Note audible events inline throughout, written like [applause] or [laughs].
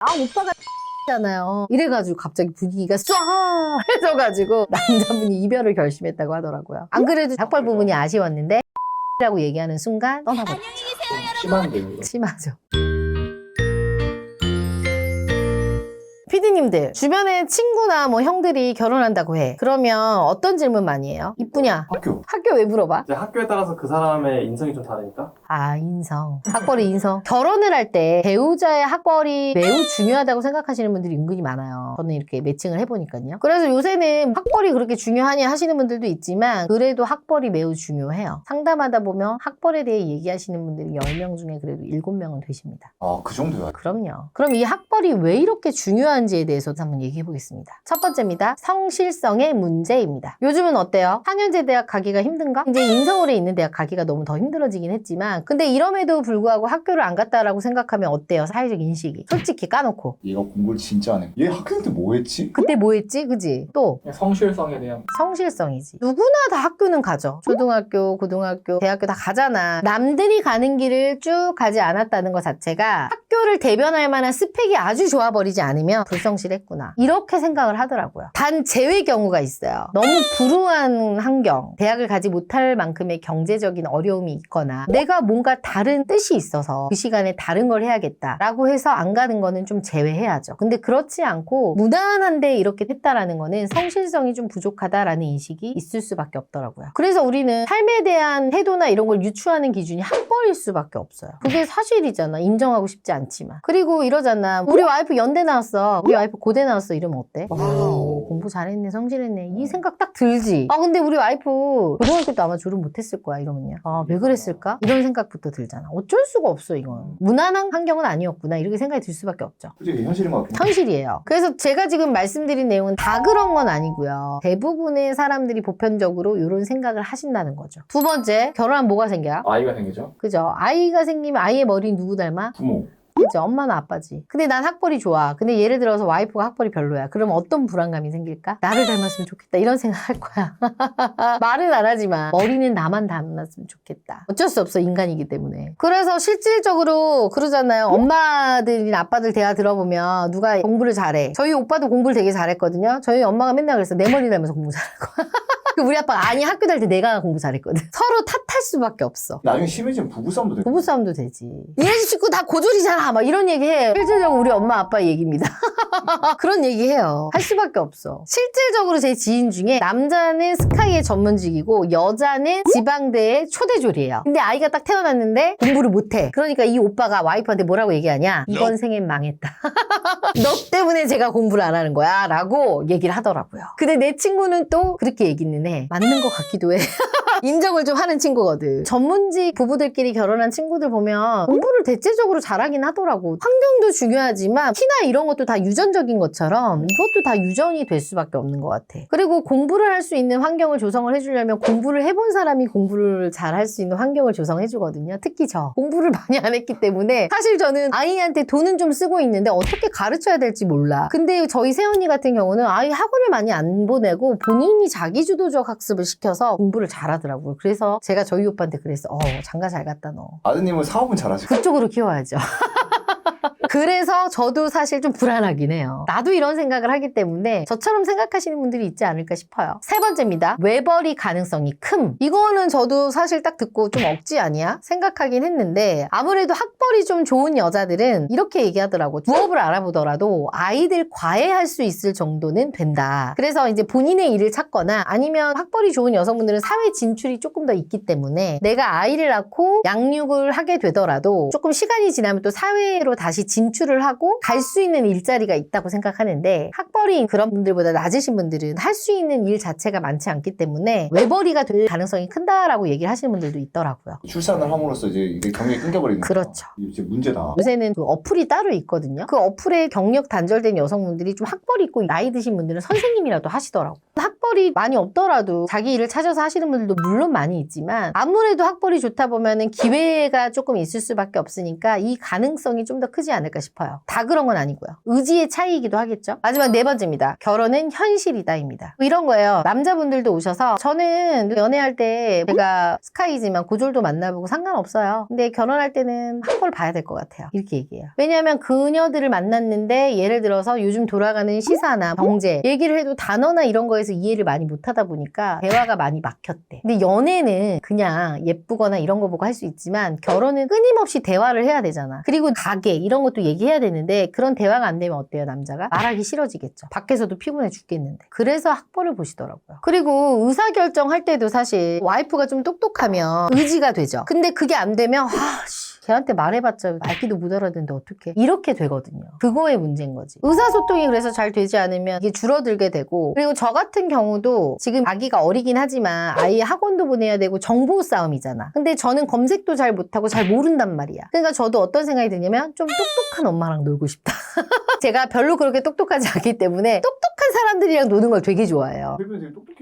아 오빠가 잖아요. 이래가지고 갑자기 분위기가 쏴 해져가지고 남자분이 이별을 결심했다고 하더라고요. 안 그래도 작발 부분이 아쉬웠는데 라고 얘기하는 순간 떠나버려. 좀 심한데요. 심하죠. 피디님들 주변에 친구나 뭐 형들이 결혼한다고 해. 그러면 어떤 질문 많이 해요? 이쁘냐? 학교. 학교 왜 물어봐? 이제 학교에 따라서 그 사람의 인성이 좀 다르니까. 아 인성 학벌이 인성 결혼을 할 때 배우자의 학벌이 매우 중요하다고 생각하시는 분들이 은근히 많아요 저는 이렇게 매칭을 해보니까요 그래서 요새는 학벌이 그렇게 중요하냐 하시는 분들도 있지만 그래도 학벌이 매우 중요해요 상담하다 보면 학벌에 대해 얘기하시는 분들이 10명 중에 그래도 7명은 되십니다 아, 그 정도야. 그럼요. 그럼 이 학벌이 왜 이렇게 중요한지 에 대해서도 한번 얘기해 보겠습니다. 첫 번째입니다. 성실성의 문제입니다. 요즘은 어때요? 4년제 대학 가기가 힘든가? 이제 인서울에 있는 대학 가기가 너무 더 힘들어지긴 했지만 근데 이럼에도 불구하고 학교를 안 갔다라고 생각하면 어때요? 사회적 인식이. 솔직히 까놓고. 얘가 공부를 진짜 안 해. 얘 학교 때뭐 했지? 그때 뭐 했지? 그지? 또 성실성에 대한 성실성이지. 누구나 다 학교는 가죠. 초등학교, 고등학교, 대학교 다 가잖아. 남들이 가는 길을 쭉 가지 않았다는 것 자체가 학교를 대변할 만한 스펙이 아주 좋아버리지 않으면 불성 실했구나. 이렇게 생각을 하더라고요. 단 제외 경우가 있어요. 너무 불우한 환경, 대학을 가지 못할 만큼의 경제적인 어려움이 있거나 내가 뭔가 다른 뜻이 있어서 그 시간에 다른 걸 해야겠다라고 해서 안 가는 거는 좀 제외해야죠. 근데 그렇지 않고 무난한데 이렇게 했다라는 거는 성실성이 좀 부족하다라는 인식이 있을 수밖에 없더라고요. 그래서 우리는 삶에 대한 태도나 이런 걸 유추하는 기준이 학벌일 수밖에 없어요. 그게 사실이잖아. 인정하고 싶지 않지만. 그리고 이러잖아. 우리 와이프 연대 나왔어. 우리 와이프 고대 나왔어. 이러면 어때? 와우, 공부 잘했네, 성실했네. 이 생각 딱 들지. 아, 근데 우리 와이프 고등학교 때 아마 졸업 못했을 거야. 이러면요. 아, 왜 그랬을까? 이런 생각부터 들잖아. 어쩔 수가 없어, 이건. 무난한 환경은 아니었구나. 이렇게 생각이 들 수밖에 없죠. 솔직히 현실인 것 같긴 해. 현실이에요. 그래서 제가 지금 말씀드린 내용은 다 그런 건 아니고요. 대부분의 사람들이 보편적으로 이런 생각을 하신다는 거죠. 두 번째, 결혼하면 뭐가 생겨요? 아이가 생기죠. 그죠? 아이가 생기면 아이의 머리는 누구 닮아? 부모. 그죠? 엄마나 아빠지. 근데 난 학벌이 좋아. 근데 예를 들어서 와이프가 학벌이 별로야. 그럼 어떤 불안감이 생길까? 나를 닮았으면 좋겠다. 이런 생각 할 거야. [laughs] 말은 안 하지만 머리는 나만 닮았으면 좋겠다. 어쩔 수 없어. 인간이기 때문에. 그래서 실질적으로 그러잖아요. 엄마들이나 아빠들 대화 들어보면 누가 공부를 잘해. 저희 오빠도 공부를 되게 잘했거든요. 저희 엄마가 맨날 그랬어. 내 머리 닮아서 공부 잘할 거야. [laughs] 그 우리 아빠가 아니 학교 다닐 때 내가 공부 잘했거든. 서로 탓 할 수밖에 없어. 나중에 심해지면 부부싸움도 돼. 부부싸움도 되지. 얘네 집 식구 다 고졸이잖아. 막 이런 얘기 해. 실질적으로 우리 엄마 아빠 얘기입니다. [laughs] 그런 얘기 해요. 할 수밖에 없어. 실질적으로 제 지인 중에 남자는 스카이의 전문직이고 여자는 지방대의 초대졸이에요. 근데 아이가 딱 태어났는데 공부를 못해. 그러니까 이 오빠가 와이프한테 뭐라고 얘기하냐? 이번 생엔 망했다. [laughs] 너 때문에 제가 공부를 안 하는 거야. 라고 얘기를 하더라고요. 근데 내 친구는 또 그렇게 얘기는 해. 맞는 것 같기도 해. [laughs] 인정을 좀 하는 친구거든. 전문직 부부들끼리 결혼한 친구들 보면 공부를 대체적으로 잘하긴 하더라고. 환경도 중요하지만 키나 이런 것도 다 유전적인 것처럼 이것도 다 유전이 될 수밖에 없는 것 같아. 그리고 공부를 할 수 있는 환경을 조성을 해주려면 공부를 해본 사람이 공부를 잘 할 수 있는 환경을 조성해주거든요. 특히 저. 공부를 [laughs] 많이 안 했기 때문에 사실 저는 아이한테 돈은 좀 쓰고 있는데 어떻게 가르쳐야 될지 몰라. 근데 저희 새언니 같은 경우는 아이 학원을 많이 안 보내고 본인이 자기주도적 학습을 시켜서 공부를 잘하 더라고요. 그래서 제가 저희 오빠한테 그랬어. 어, 장가 잘 갔다 너. 아드님은 사업은 잘하시고. 그쪽으로 키워야죠. [laughs] 그래서 저도 사실 좀 불안하긴 해요. 나도 이런 생각을 하기 때문에 저처럼 생각하시는 분들이 있지 않을까 싶어요. 세 번째입니다. 외벌이 가능성이 큼. 이거는 저도 사실 딱 듣고 좀 억지 아니야? 생각하긴 했는데 아무래도 학벌이 좀 좋은 여자들은 이렇게 얘기하더라고. 부업을 알아보더라도 아이들 과외할 수 있을 정도는 된다. 그래서 이제 본인의 일을 찾거나 아니면 학벌이 좋은 여성분들은 사회 진출이 조금 더 있기 때문에 내가 아이를 낳고 양육을 하게 되더라도 조금 시간이 지나면 또 사회로 다시 진 출을 하고 갈 수 있는 일자리가 있다고 생각하는데 학벌이 그런 분들보다 낮으신 분들은 할 수 있는 일 자체가 많지 않기 때문에 외벌이가 될 가능성이 큰다라고 얘기를 하시는 분들도 있더라고요. 출산을 함으로써 이제 이게 경력이 끊겨버리는 그렇죠. 이제 문제다. 요새는 그 어플이 따로 있거든요. 그 어플에 경력 단절된 여성분들이 좀 학벌이 있고 나이 드신 분들은 선생님이라도 하시더라고. 학벌 학벌이 많이 없더라도 자기 일을 찾아서 하시는 분들도 물론 많이 있지만 아무래도 학벌이 좋다 보면은 기회가 조금 있을 수밖에 없으니까 이 가능성이 좀 더 크지 않을까 싶어요. 다 그런 건 아니고요. 의지의 차이이기도 하겠죠. 마지막 네 번째입니다. 결혼은 현실이다입니다. 이런 거예요. 남자분들도 오셔서 저는 연애할 때 제가 스카이지만 고졸도 만나보고 상관없어요. 근데 결혼할 때는 학벌 봐야 될 것 같아요. 이렇게 얘기해요. 왜냐하면 그녀들을 만났는데 예를 들어서 요즘 돌아가는 시사나 경제 얘기를 해도 단어나 이런 거에서 이해를 많이 못하다 보니까 대화가 많이 막혔대. 근데 연애는 그냥 예쁘거나 이런 거 보고 할 수 있지만 결혼은 끊임없이 대화를 해야 되잖아. 그리고 가게 이런 것도 얘기해야 되는데 그런 대화가 안 되면 어때요 남자가? 말하기 싫어지겠죠. 밖에서도 피곤해 죽겠는데. 그래서 학벌을 보시더라고요. 그리고 의사결정할 때도 사실 와이프가 좀 똑똑하면 의지가 되죠. 근데 그게 안 되면 아 씨. 걔한테 말해봤자 말귀도 못 알아듣는데 어떡해. 이렇게 되거든요. 그거의 문제인 거지. 의사소통이 그래서 잘 되지 않으면 이게 줄어들게 되고 그리고 저 같은 경우 도 지금 아기가 어리긴 하지만 아이 학원도 보내야 되고 정보 싸움이잖아. 근데 저는 검색도 잘 못하고 잘 모른단 말이야. 그러니까 저도 어떤 생각이 드냐면 좀 똑똑한 엄마랑 놀고 싶다. [laughs] 제가 별로 그렇게 똑똑하지 않기 때문에 똑똑한 사람들이랑 노는 걸 되게 좋아해요.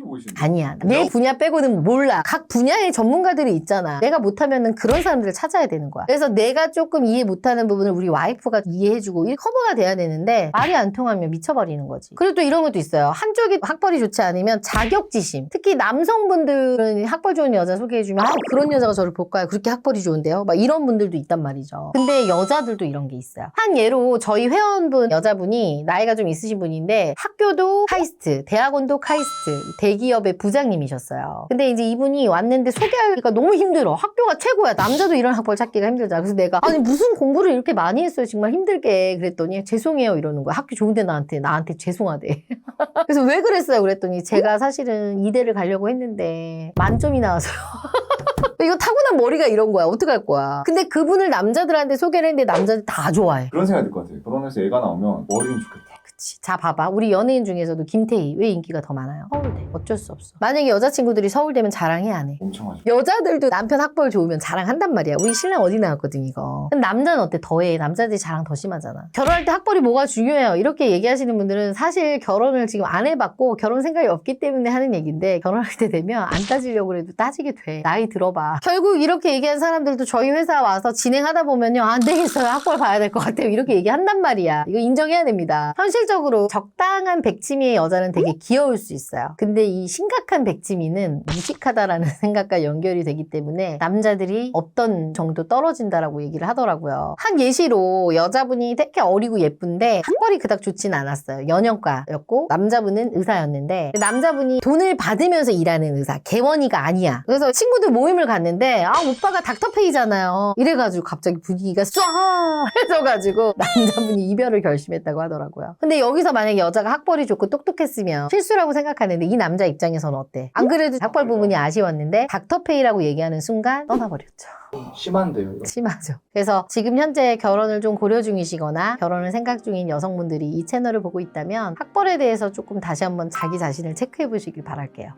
보이시는데. 아니야. 내 분야 빼고는 몰라. 각 분야의 전문가들이 있잖아. 내가 못하면은 그런 사람들을 찾아야 되는 거야. 그래서 내가 조금 이해 못하는 부분을 우리 와이프가 이해해주고 이 커버가 돼야 되는데 말이 안 통하면 미쳐버리는 거지. 그리고 또 이런 것도 있어요. 한쪽이 학벌이 좋지 않으면 자격지심. 특히 남성분들은 학벌 좋은 여자 소개해주면 아 그런 여자가 저를 볼까요? 그렇게 학벌이 좋은데요? 막 이런 분들도 있단 말이죠. 근데 여자들도 이런 게 있어요. 한 예로 저희 회원분 여자분이 나이가 좀 있으신 분인데 학교도 카이스트, 대학원도 카이스트, 대기 업의 부장님이셨어요. 근데 이제 이분이 왔는데 소개하기가 너무 힘들어. 학교가 최고야. 남자도 이런 학벌 찾기가 힘들잖아. 그래서 내가 아니 무슨 공부를 이렇게 많이 했어요. 정말 힘들게 그랬더니 죄송해요 이러는 거야. 학교 좋은데 나한테 나한테 죄송하대. [laughs] 그래서 왜 그랬어요? 그랬더니 제가 사실은 이대를 가려고 했는데 만점이 나와서요. [laughs] 이거 타고난 머리가 이런 거야. 어떡할 거야. 근데 그분을 남자들한테 소개를 했는데 남자들 다 좋아해. 그런 생각이 들 것 같아요. 결혼해서 애가 나오면 머리는 좋겠다. 그치. 자, 봐봐. 우리 연예인 중에서도 김태희. 왜 인기가 더 많아요? 서울대. 어쩔 수 없어. 만약에 여자친구들이 서울대면 자랑해, 안 해? 엄청 하죠. 여자들도 남편 학벌 좋으면 자랑한단 말이야. 우리 신랑 어디 나왔거든, 이거. 근데 남자는 어때? 더해. 남자들이 자랑 더 심하잖아. 결혼할 때 학벌이 뭐가 중요해요. 이렇게 얘기하시는 분들은 사실 결혼을 지금 안 해봤고 결혼 생각이 없기 때문에 하는 얘기인데 결혼할 때 되면 안 따지려고 해도 따지게 돼. 나이 들어봐. 결국 이렇게 얘기한 사람들도 저희 회사 와서 진행하다 보면요. 안 되겠어요. 학벌 봐야 될 것 같아요. 이렇게 얘기한단 말이야. 이거 인정해야 됩니다. 현실 적으로 적당한 백치미의 여자는 되게 귀여울 수 있어요. 근데 이 심각한 백치미는 무식하다라는 [laughs] 생각과 연결이 되기 때문에 남자들이 어떤 정도 떨어진다라고 얘기를 하더라고요. 한 예시로 여자분이 되게 어리고 예쁜데 학벌이 그닥 좋진 않았어요. 연영과였고 남자분은 의사였는데 남자분이 돈을 받으면서 일하는 의사 개원이가 아니야. 그래서 친구들 모임을 갔는데 아 오빠가 닥터페이잖아요. 이래가지고 갑자기 분위기가 쏴 [laughs] 해져가지고 남자분이 이별을 결심했다고 하더라고요. 근데 여기서 만약에 여자가 학벌이 좋고 똑똑했으면 실수라고 생각하는데 이 남자 입장에서는 어때? 안 그래도 학벌 부분이 아쉬웠는데 닥터페이라고 얘기하는 순간 떠나버렸죠. 좀 심한데요, 이거. 심하죠. 그래서 지금 현재 결혼을 좀 고려 중이시거나 결혼을 생각 중인 여성분들이 이 채널을 보고 있다면 학벌에 대해서 조금 다시 한번 자기 자신을 체크해 보시길 바랄게요.